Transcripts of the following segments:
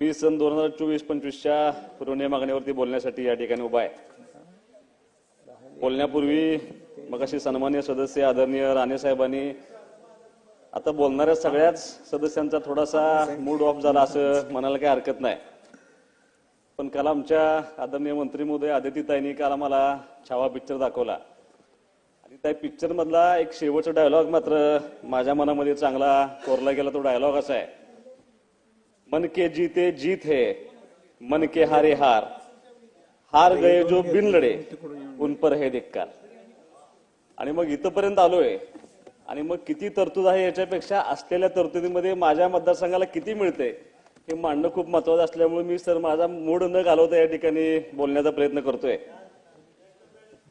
मी सन दोन हजार चोवीस पंचवीसच्या पुरवणी मागणीवरती बोलण्यासाठी या ठिकाणी उभा आहे. बोलण्यापूर्वी मग अशी सन्मान्य सदस्य आदरणीय राणे साहेबांनी आता बोलणाऱ्या सगळ्याच सदस्यांचा थोडासा मूड ऑफ झाला असं म्हणायला काही हरकत नाही. पण काल आमच्या आदरणीय मंत्री महोदय आदितीताईंनी काल आम्हाला छावा पिक्चर दाखवला. आणि त्या पिक्चर मधला एक शेवटचा डायलॉग मात्र माझ्या मनामध्ये चांगला कोरला गेला तो डायलॉग असा आहे. मन के जीते जीत है मन के हारे हार। हार गए जो बिन लढे उन पर है धिक्कार। आणि मग इथपर्यंत आलोय. आणि मग किती तरतूद आहे याच्यापेक्षा असलेल्या तरतुदीमध्ये माझ्या मतदारसंघाला किती मिळते हे मांडणं खूप महत्वाचं असल्यामुळे मी सर माझा मूड न घालवता या ठिकाणी बोलण्याचा प्रयत्न करतोय.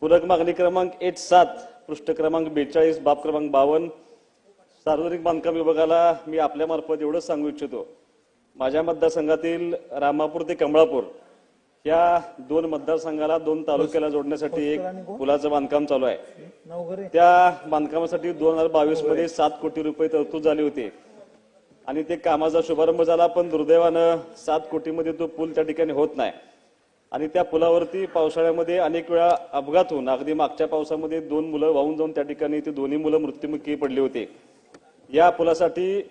पूरक मागणी क्रमांक एच सात पृष्ठ क्रमांक बेचाळीस बाब क्रमांक बावन्न. सार्वजनिक बांधकाम विभागाला मी आपल्या मार्फत एवढंच सांगू इच्छितो. माझ्या मतदारसंघातील रामापूर ते कमळापूर या दोन मतदारसंघाला दोन तालुक्याला जोडण्यासाठी एक पुलाचं बांधकाम चालू आहे. त्या बांधकामासाठी दोन हजार बावीसमध्ये सात कोटी रुपये तरतूद झाली होती. आणि ते कामाचा शुभारंभ झाला पण दुर्दैवानं सात कोटीमध्ये तो पूल त्या ठिकाणी होत नाही. आणि त्या पुलावरती पावसाळ्यामध्ये अनेक वेळा अपघात होऊन अगदी मागच्या पावसामध्ये दोन मुलं वाहून जाऊन त्या ठिकाणी ती दोन्ही मुलं मृत्युमुखी पडली होती. या पुलासाठी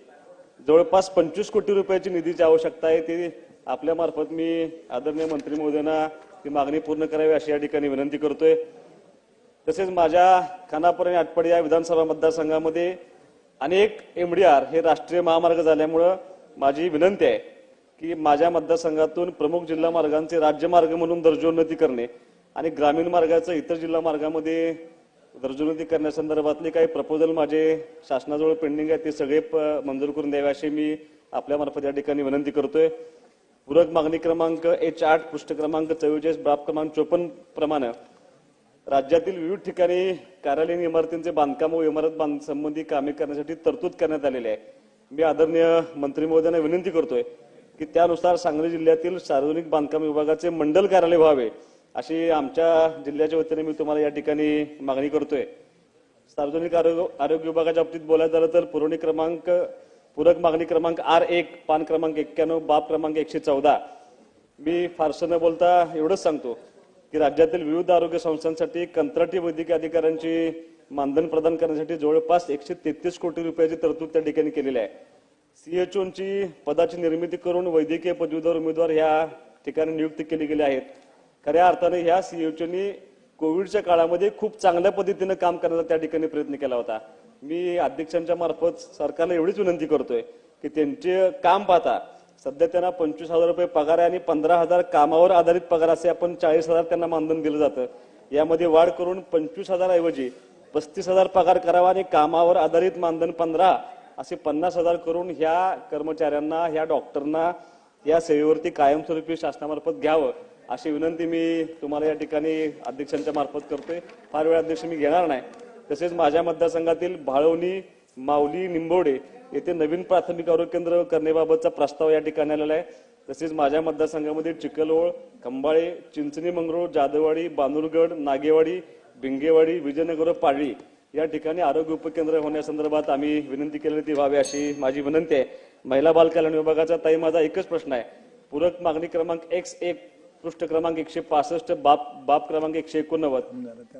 जवळपास पंचवीस कोटी रुपयाची निधीची आवश्यकता आहे ती आपल्या मार्फत मी आदरणीय मंत्री महोदयांना ती मागणी पूर्ण करावी अशी या ठिकाणी विनंती करतोय. तसेच माझ्या खानापूर आणि आटपाडी या विधानसभा मतदारसंघामध्ये अनेक आर हे राष्ट्रीय महामार्ग झाल्यामुळं माझी विनंती आहे की माझ्या मतदारसंघातून प्रमुख जिल्हा मार्गांचे राज्यमार्ग म्हणून दर्जोन्नती करणे आणि ग्रामीण मार्गाचं इतर जिल्हा मार्गामध्ये दर्जोन्नती करण्यासंदर्भातले काही प्रपोजल माझे शासनाजवळ पेंडिंग आहे ते सगळे प- मंजूर करून द्यावे अशी मी आपल्या मार्फत या ठिकाणी विनंती करतोय. पूरक मागणी क्रमांक एच आठ पृष्ठ क्रमांक चव्वेचाळीस बाब क्रमांक चोपन्न प्रमाणे राज्यातील विविध ठिकाणी कार्यालयीन इमारतींचे बांधकाम व इमारत बांध संबंधी कामे करण्यासाठी तरतूद करण्यात आलेली आहे. मी आदरणीय मंत्री महोदयांना विनंती करतोय की त्यानुसार सांगली जिल्ह्यातील सार्वजनिक बांधकाम विभागाचे मंडल कार्यालय व्हावे. अशी आमच्या जिल्ह्याच्या वतीने मी तुम्हाला या ठिकाणी मागणी करतोय. सार्वजनिक आरोग्य आरोग्य विभागाच्या बाबतीत बोलायचं झालं तर पुरवणी क्रमांक पूरक मागणी क्रमांक आर एक पान क्रमांक एक्क्याण्णव बाब क्रमांक एकशे चौदा. मी फारसं न बोलता एवढंच सांगतो की राज्यातील विविध आरोग्य संस्थांसाठी कंत्राटी वैद्यकीय अधिकाऱ्यांची मानधन प्रदान करण्यासाठी जवळपास एकशे तेहतीस कोटी रुपयाची तरतूद त्या ठिकाणी केलेली आहे. सीएचओची पदाची निर्मिती करून वैद्यकीय पदवीधर उमेदवार ह्या ठिकाणी नियुक्ती केली गेली आहेत. खऱ्या अर्थाने ह्या सीएचओनी कोविडच्या काळामध्ये खूप चांगल्या पद्धतीनं काम करण्याचा त्या ठिकाणी प्रयत्न केला होता. मी अध्यक्षांच्या मार्फत सरकारला एवढीच विनंती करतोय की त्यांचे काम पाहता सध्या त्यांना पंचवीस हजार रुपये पगार आहे आणि पंधरा हजार कामावर आधारित पगार असे आपण चाळीस हजार त्यांना मानधन दिलं जातं. यामध्ये वाढ करून पंचवीस हजार ऐवजी पस्तीस हजार पगार करावा आणि कामावर आधारित मानधन पंधरा असे पन्नास हजार करून ह्या कर्मचाऱ्यांना ह्या डॉक्टरना या सेवेवरती कायमस्वरूपी शासनामार्फत घ्यावं. अशी विनंती मी तुम्हाला या ठिकाणी अध्यक्षांच्या मार्फत करतोय. फार वेळा अध्यक्ष मी घेणार नाही. तसेच माझ्या मतदारसंघातील भाळवणी माऊली निंबोडे येथे नवीन प्राथमिक आरोग्य केंद्र करण्याबाबतचा प्रस्ताव या ठिकाणी आलेला आहे. तसेच माझ्या मतदारसंघामध्ये चिखलओळ खंबाळे चिंचणी मंगरूळ जादवाडी बानुरगड नागेवाडी भिंगेवाडी विजयनगर पाळी या ठिकाणी आरोग्य उपकेंद्र होण्यासंदर्भात आम्ही विनंती केलेली ती व्हावी अशी माझी विनंती आहे. महिला बालकल्याण विभागाचा ताई माझा एकच प्रश्न आहे. पूरक मागणी क्रमांक एक्स एक पृष्ठ क्रमांक एकशे पासष्ट बाप बाप क्रमांक एकशे एकोणनव्वद.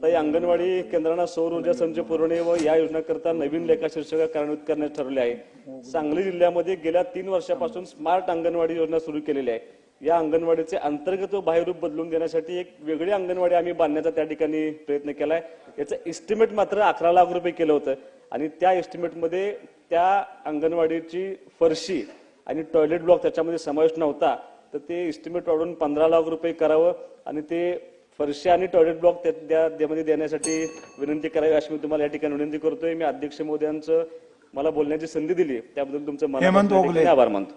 तर अंगणवाडी केंद्रांना सौर ऊर्जा संच पुरवणे व या योजनेकरता नवीन लेखा शीर्षक कार्यान्वित करण्यास ठरवले आहे. सांगली जिल्ह्यामध्ये गेल्या तीन वर्षापासून स्मार्ट अंगणवाडी योजना सुरू केलेली आहे. या अंगणवाडीचे अंतर्गत व बाह्यरूप बदलून देण्यासाठी एक वेगळी अंगणवाडी आम्ही बांधण्याचा त्या ठिकाणी प्रयत्न केलाय. याचं एस्टिमेट मात्र अकरा लाख रुपये केलं होतं. आणि त्या एस्टिमेटमध्ये त्या अंगणवाडीची फरशी आणि टॉयलेट ब्लॉक त्याच्यामध्ये समावेश नव्हता. तर ते एस्टिमेट वाढवून पंधरा लाख रुपये करावं आणि ते फरशी आणि टॉयलेट ब्लॉक त्या- त्या- त्यामध्ये देण्यासाठी विनंती करावी अशी मी तुम्हाला या ठिकाणी विनंती करतोय. मी अध्यक्ष महोदयांचं मला बोलण्याची संधी दिली. त्याबद्दल तुमचं. आभार मानतो.